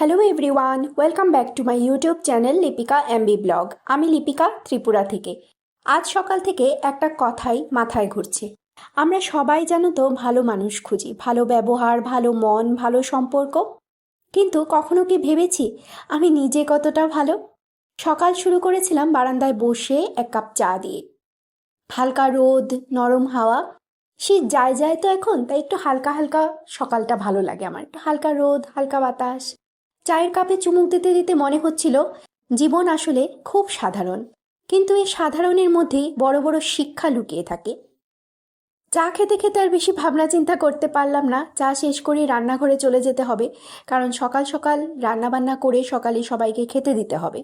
Hello everyone welcome back to my YouTube channel Lipika MB blog আমি লিপিকা ত্রিপুরা থেকে। আজ সকাল থেকে একটা কথাই মাথায় ঘুরছে। আমরা সবাই জানো তো ভালো মানুষ খুঁজি, ভালো ব্যবহার, ভালো মন, ভালো সম্পর্ক। কিন্তু কখনো কি ভেবেছি আমি নিজে কতটা ভালো? সকাল শুরু করেছিলাম বারান্দায় বসে এক কাপ চা দিয়ে। হালকা রোদ, নরম হাওয়া। শীত যায় যায় তো এখন, তাই একটু হালকা হালকা সকালটা ভালো লাগে আমার। একটু হালকা রোদ, হালকা বাতাস। চায়ের কাপে চুমুক দিতে দিতে মনে হচ্ছিল জীবন আসলে খুব সাধারণ, কিন্তু এই সাধারণের মধ্যেই বড় বড় শিক্ষা লুকিয়ে থাকে। চা খেতে খেতে আর বেশি ভাবনা চিন্তা করতে পারলাম না, চা শেষ করে রান্নাঘরে চলে যেতে হবে, কারণ সকাল সকাল রান্না বান্না করে সকালে সবাইকে খেতে দিতে হবে।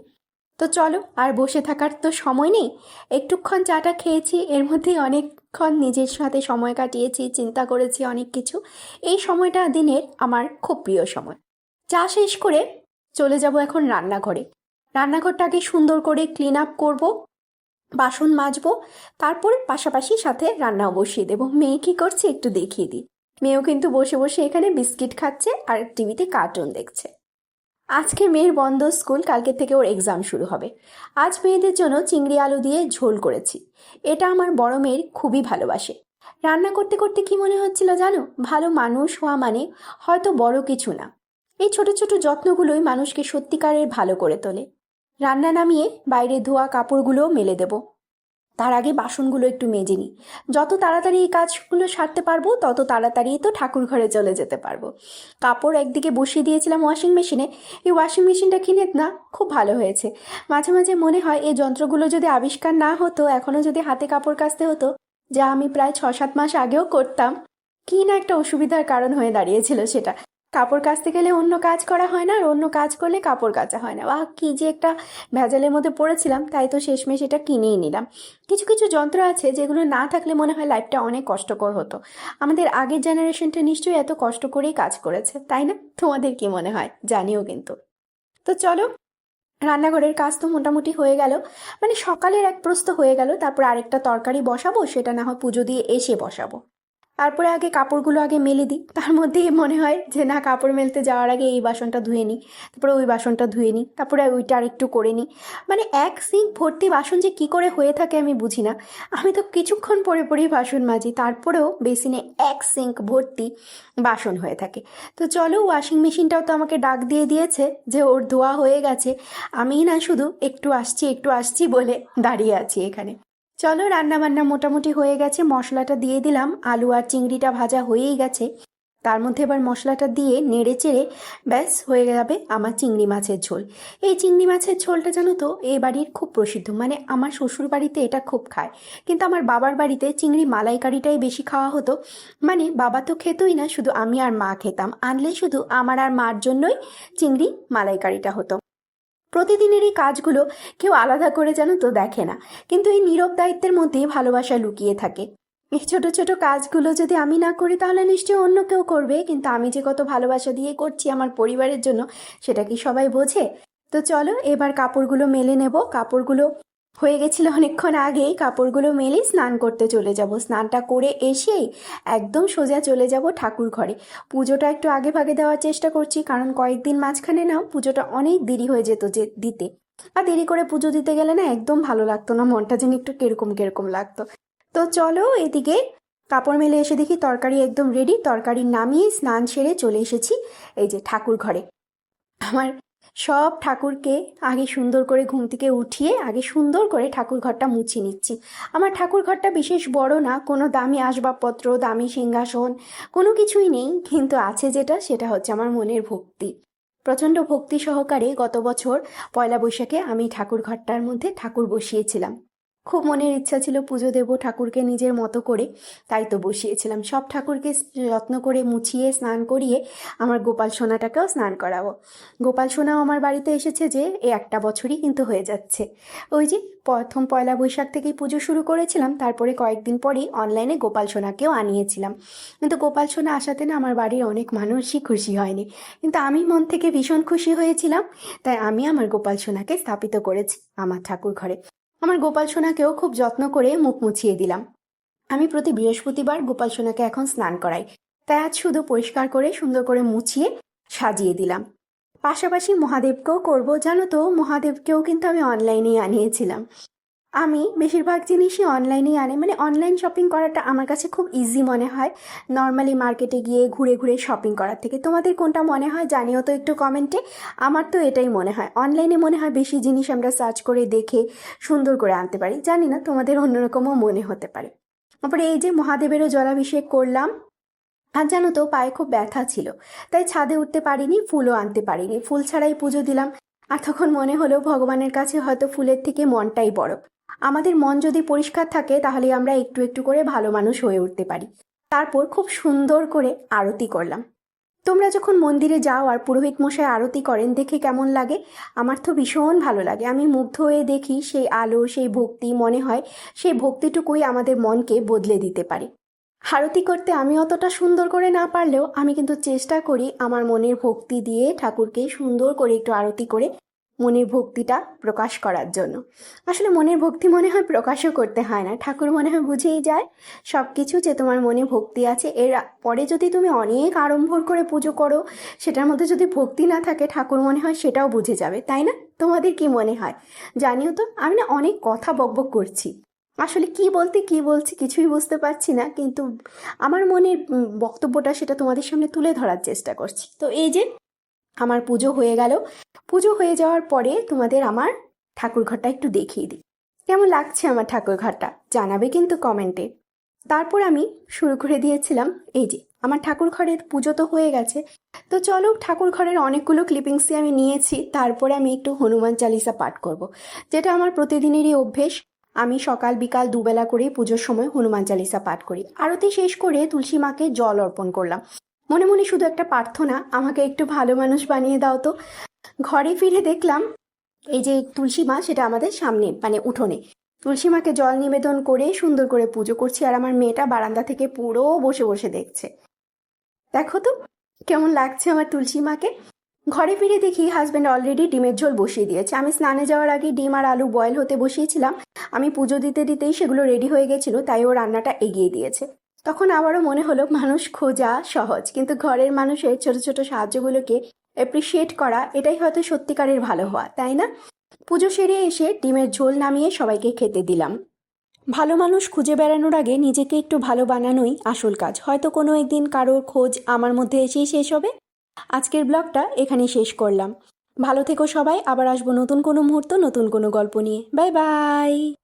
তো চলো, আর বসে থাকার তো সময় নেই। একটুক্ষণ চাটা খেয়েছি, এর মধ্যেই অনেকক্ষণ নিজের সাথে সময় কাটিয়েছি, চিন্তা করেছি অনেক কিছু। এই সময়টা দিনের আমার খুব প্রিয় সময়। চা শেষ করে চলে যাব এখন রান্নাঘরে। রান্নাঘরটাকে সুন্দর করে ক্লিন আপ করব, বাসন মাজবো, তারপর পাশাপাশি সাথে রান্নাও বসিয়ে দেবো। মেয়ে কি করছে একটু দেখিয়ে দিই। মেয়েও কিন্তু বসে বসে এখানে বিস্কিট খাচ্ছে আর টিভিতে কার্টুন দেখছে। আজকে মেয়ের বন্ধ স্কুল, কালকে থেকে ওর এক্সাম শুরু হবে। আজ মেয়েদের জন্য চিংড়ি আলু দিয়ে ঝোল করেছি। এটা আমার বড় মেয়ের খুবই ভালোবাসে। রান্না করতে করতে কি মনে হচ্ছিল জানো? ভালো মানুষ হওয়া মানে হয়তো বড় কিছু না। এই ছোট ছোট যত্নগুলোই মানুষকে সত্যিকারের ভালো করে তোলে। রান্না নামিয়ে বাইরে ধোয়া কাপড়গুলোও মেলে দেব। তার আগে বাসনগুলো একটু মেজে নিই। যত তাড়াতাড়ি এই কাজগুলো সারতে পারব, তত তাড়াতাড়ি তো ঠাকুর ঘরে চলে যেতে পারব। কাপড় একদিকে বসিয়ে দিয়েছিলাম ওয়াশিং মেশিনে এই ওয়াশিং মেশিনটা কিনে না, খুব ভালো হয়েছে। মাঝে মাঝে মনে হয় এই যন্ত্রগুলো যদি আবিষ্কার না হতো এখনও যদি হাতে কাপড় কাচতে হতো, যা আমি প্রায় ছ সাত মাস আগেও করতাম, কি না একটা অসুবিধার কারণ হয়ে দাঁড়িয়েছিল সেটা। কাপড় কাচতে গেলে অন্য কাজ করা হয় না, আর অন্য কাজ করলে কাপড় কাচা হয় না। বা কি যে একটা ভেজালের মধ্যে পড়েছিলাম, তাই তো শেষমেশ এটা কিনেই নিলাম। কিছু কিছু যন্ত্র আছে যেগুলো না থাকলে মনে হয় লাইফটা অনেক কষ্টকর হতো। আমাদের আগের জেনারেশনটা নিশ্চয়ই এত কষ্ট করেই কাজ করেছে, তাই না? তোমাদের কি মনে হয়? জানিও কিন্তু। তো চলো, রান্নাঘরের কাজ তো মোটামুটি হয়ে গেল। মানে সকালের এক প্রস্ত হয়ে গেল, তারপর আরেকটা তরকারি বসাবো, সেটা না হয় পুজো দিয়ে এসে বসাবো। তারপরে আগে কাপড়গুলো আগে মেলে দিই। তার মধ্যেই মনে হয় যে, না, কাপড় মেলতে যাওয়ার আগে এই বাসনটা ধুয়ে নিই। তারপরে ওই বাসনটা ধুয়ে নিই। তারপরে ওইটা আরেকটু করে নিই। মানে এক সিঙ্ক ভর্তি বাসন যে কী করে হয়ে থাকে আমি বুঝি না। আমি তো কিছুক্ষণ পরে পরেই বাসন মাজি, তারপরেও বেসিনে এক সিঙ্ক ভর্তি বাসন হয়ে থাকে। তো চলো, ওয়াশিং মেশিনটাও তো আমাকে ডাক দিয়ে দিয়েছে যে, ওর ধোয়া হয়ে গেছে। আমি না শুধু একটু আসছি একটু আসছি বলে দাঁড়িয়ে আছি এখানে। চলো রান্না বান্না মোটামুটি হয়ে গেছে। মশলাটা দিয়ে দিলাম। আলু আর চিংড়িটা ভাজা হয়েই গেছে। তার মধ্যে এবার মশলাটা দিয়ে নেড়ে চেড়ে ব্যাস, হয়ে যাবে আমার চিংড়ি মাছের ঝোল। এই চিংড়ি মাছের ঝোলটা জানো তো এই বাড়ির খুব প্রসিদ্ধ। মানে আমার শ্বশুর বাড়িতে এটা খুব খায়। কিন্তু আমার বাবার বাড়িতে চিংড়ি মালাইকারিটাই বেশি খাওয়া হতো। মানে বাবা তো খেতই না, শুধু আমি আর মা খেতাম। আনলে শুধু আমার আর মার জন্যই চিংড়ি মালাইকারিটা হতো। প্রতিদিনের এই কাজগুলো কেউ আলাদা করে যেন তো দেখে না। কিন্তু এই নীরব দায়িত্বের মধ্যে ভালোবাসা লুকিয়ে থাকে। এই ছোটো ছোটো কাজগুলো যদি আমি না করি, তাহলে নিশ্চয়ই অন্য কেউ করবে। কিন্তু আমি যে কত ভালোবাসা দিয়ে করছি আমার পরিবারের জন্য, সেটা কি সবাই বোঝে? তো চলো, এবার কাপড়গুলো মেলে নেব। কাপড়গুলো হয়ে গেছিল অনেকক্ষণ আগেই কাপড়গুলো মেলে স্নান করতে চলে যাব। স্নানটা করে এসেই একদম সোজা চলে যাব ঠাকুর ঘরে। পুজোটা একটু আগে ভাগে দেওয়ার চেষ্টা করছি, কারণ কয়েকদিন মাঝখানে না পুজোটা অনেক দেরি হয়ে যেত যে দিতে। আর দেরি করে পুজো দিতে গেলে না একদম ভালো লাগতো না, মনটা যেন একটু কীরকম কীরকম লাগতো। তো চলো এদিকে কাপড় মেলে এসে দেখি তরকারি একদম রেডি তরকারি নামিয়ে স্নান সেরে চলে এসেছি এই যে ঠাকুর ঘরে। আমার সব ঠাকুরকে আগে সুন্দর করে ঘুম থেকে উঠিয়ে, আগে সুন্দর করে ঠাকুর ঘরটা মুছে নিচ্ছি। আমার ঠাকুর ঘরটা বিশেষ বড় না, কোনো দামি আসবাবপত্র, দামি সিংহাসন, কোনো কিছুই নেই, কিন্তু আছে যেটা, সেটা হচ্ছে আমার মনের ভক্তি। প্রচণ্ড ভক্তি সহকারে গত বছর পয়লা বৈশাখে আমি ঠাকুর ঘরটার মধ্যে ঠাকুর বসিয়েছিলাম। খুব মনের ইচ্ছা ছিল পুজো দেব ঠাকুরকে নিজের মতো করে, তাই তো বসিয়েছিলাম। সব ঠাকুরকে যত্ন করে মুছিয়ে, স্নান করিয়ে আমার গোপাল সোনাটাকেও স্নান করাবো। গোপাল সোনাও আমার বাড়িতে এসেছে যে, এ একটা বছরই কিন্তু হয়ে যাচ্ছে। ওই যে প্রথম পয়লা বৈশাখ থেকেই পুজো শুরু করেছিলাম, তারপরে কয়েকদিন পরেই অনলাইনে গোপাল সোনাকেও আনিয়েছিলাম। কিন্তু গোপাল সোনা আসাতে না আমার বাড়ির অনেক মানুষই খুশি হয়নি। কিন্তু আমি মন থেকে ভীষণ খুশি হয়েছিলাম, তাই আমি আমার গোপাল সোনাকে স্থাপিত করেছি আমার ঠাকুর ঘরে আমার গোপাল সোনাকেও খুব যত্ন করে মুখ মুছিয়ে দিলাম। আমি প্রতি বৃহস্পতিবার গোপাল সোনাকে এখন স্নান করাই। তাই আজ শুধু পরিষ্কার করে সুন্দর করে মুছিয়ে সাজিয়ে দিলাম। পাশাপাশি মহাদেবকেও করব, জানো তো, মহাদেবকেও কিন্তু আমি অনলাইনেই আনিয়েছিলাম। আমি বেশিরভাগ জিনিসই অনলাইনেই আনি। মানে অনলাইন শপিং করাটা আমার কাছে খুব ইজি মনে হয়। নর্মালি মার্কেটে গিয়ে ঘুরে ঘুরে শপিং করার থেকে। তোমাদের কোনটা মনে হয় জানিও তো একটু কমেন্টে আমার তো এটাই মনে হয়। অনলাইনে মনে হয় বেশি জিনিস আমরা সার্চ করে দেখে, সুন্দর করে আনতে পারি। জানি না, তোমাদের অন্যরকমও মনে হতে পারে। তারপরে এই যে মহাদেবেরও জলাভিষেক করলাম। আর জানো তো, পায়ে খুব ব্যথা ছিল। তাই ছাদে উঠতে পারিনি, ফুলও আনতে পারিনি। ফুল ছাড়াই পুজো দিলাম। আর তখন মনে হলো ভগবানের কাছে হয়তো ফুলের থেকে মনটাই বড়। আমাদের মন যদি পরিষ্কার থাকে, তাহলে আমরা একটু একটু করে ভালো মানুষ হয়ে উঠতে পারি। তারপর খুব সুন্দর করে আরতি করলাম। তোমরা যখন মন্দিরে যাও আর পুরোহিত মশাই আরতি করেন, দেখে কেমন লাগে? আমার তো ভীষণ ভালো লাগে। আমি মুগ্ধ হয়ে দেখি সেই আলো, সেই ভক্তি, মনে হয় সেই ভক্তিটুকুই আমাদের মনকে বদলে দিতে পারে। আরতি করতে আমি অতটা সুন্দর করে না পারলেও আমি কিন্তু চেষ্টা করি আমার মনের ভক্তি দিয়ে ঠাকুরকে সুন্দর করে একটু আরতি করে মনের ভক্তিটা প্রকাশ করার জন্য। আসলে মনের ভক্তি মনে হয় প্রকাশও করতে হয় না। ঠাকুর মনে হয় বুঝেই যায় সব কিছু যে তোমার মনে ভক্তি আছে। এর পরে যদি তুমি অনেক আড়ম্বর করে পুজো করো, সেটার মধ্যে যদি ভক্তি না থাকে, ঠাকুর মনে হয় সেটাও বুঝে যাবে। তাই না? তোমাদের কি মনে হয়? জানিও তো, আমি না অনেক কথা বকবক করছি। আসলে কি বলতে কি বলছি কিছুই বুঝতে পারছি না, কিন্তু আমার মনের বক্তব্যটা সেটা তোমাদের সামনে তুলে ধরার চেষ্টা করছি। তো এই যে আমার পুজো হয়ে গেল। পুজো হয়ে যাওয়ার পরে তোমাদের আমার ঠাকুর ঘরটা একটু দেখিয়ে দিই। কেমন লাগছে আমার ঠাকুর ঘরটা? জানাবে কিন্তু কমেন্টে। তারপর আমি শুরু করে দিয়েছিলাম। এই যে, আমার ঠাকুর ঘরের পুজো তো হয়ে গেছে। তো চলো ঠাকুর ঘরের অনেকগুলো ক্লিপিংসই আমি নিয়েছি। তারপরে আমি একটু হনুমান চালিসা পাঠ করব। যেটা আমার প্রতিদিনেরই অভ্যেস। আমি সকাল, বিকাল দুবেলা করেই পুজোর সময় হনুমান চালিসা পাঠ করি। আরতি শেষ করে তুলসী মাকে জল অর্পণ করলাম। মনে মনে শুধু একটা প্রার্থনা, আমাকে একটু ভালো মানুষ বানিয়ে দাও তো। ঘরে ফিরে দেখলাম, এই যে তুলসী মা, সেটা আমাদের সামনে মানে উঠোনে। তুলসী মাকে জল নিবেদন করে সুন্দর করে পুজো করছি, আর আমার মেয়েটা বারান্দা থেকে পুরো বসে বসে দেখছে। দেখো তো, কেমন লাগছে আমার তুলসী মাকে। ঘরে ফিরে দেখি হাজব্যান্ড অলরেডি ডিমের ঝোল বসিয়ে দিয়েছে। আমি স্নানে যাওয়ার আগে ডিম আর আলু বয়েল হতে বসিয়েছিলাম। আমি পুজো দিতে দিতেই সেগুলো রেডি হয়ে গেছিল, তাই ও রান্নাটা এগিয়ে দিয়েছে। তখন আবারও মনে হলো, মানুষ খোঁজা সহজ। কিন্তু ঘরের মানুষের ছোট ছোট সাহায্যগুলোকে অ্যাপ্রিসিয়েট করা, এটাই হয়তো সত্যিকারের ভালো হওয়া, তাই না? পুজো সেরে এসে ডিমের ঝোল নামিয়ে সবাইকে খেতে দিলাম। ভালো মানুষ খুঁজে বেড়ানোর আগে নিজেকে একটু ভালো বানানোই আসল কাজ। হয়তো কোনো একদিন কারোর খোঁজ আমার মধ্যে এসেই শেষ হবে। আজকের ব্লগটা এখানেই শেষ করলাম। ভালো থেকো সবাই, আবার আসব নতুন কোনো মুহূর্ত, নতুন কোনো গল্প নিয়ে। Bye bye!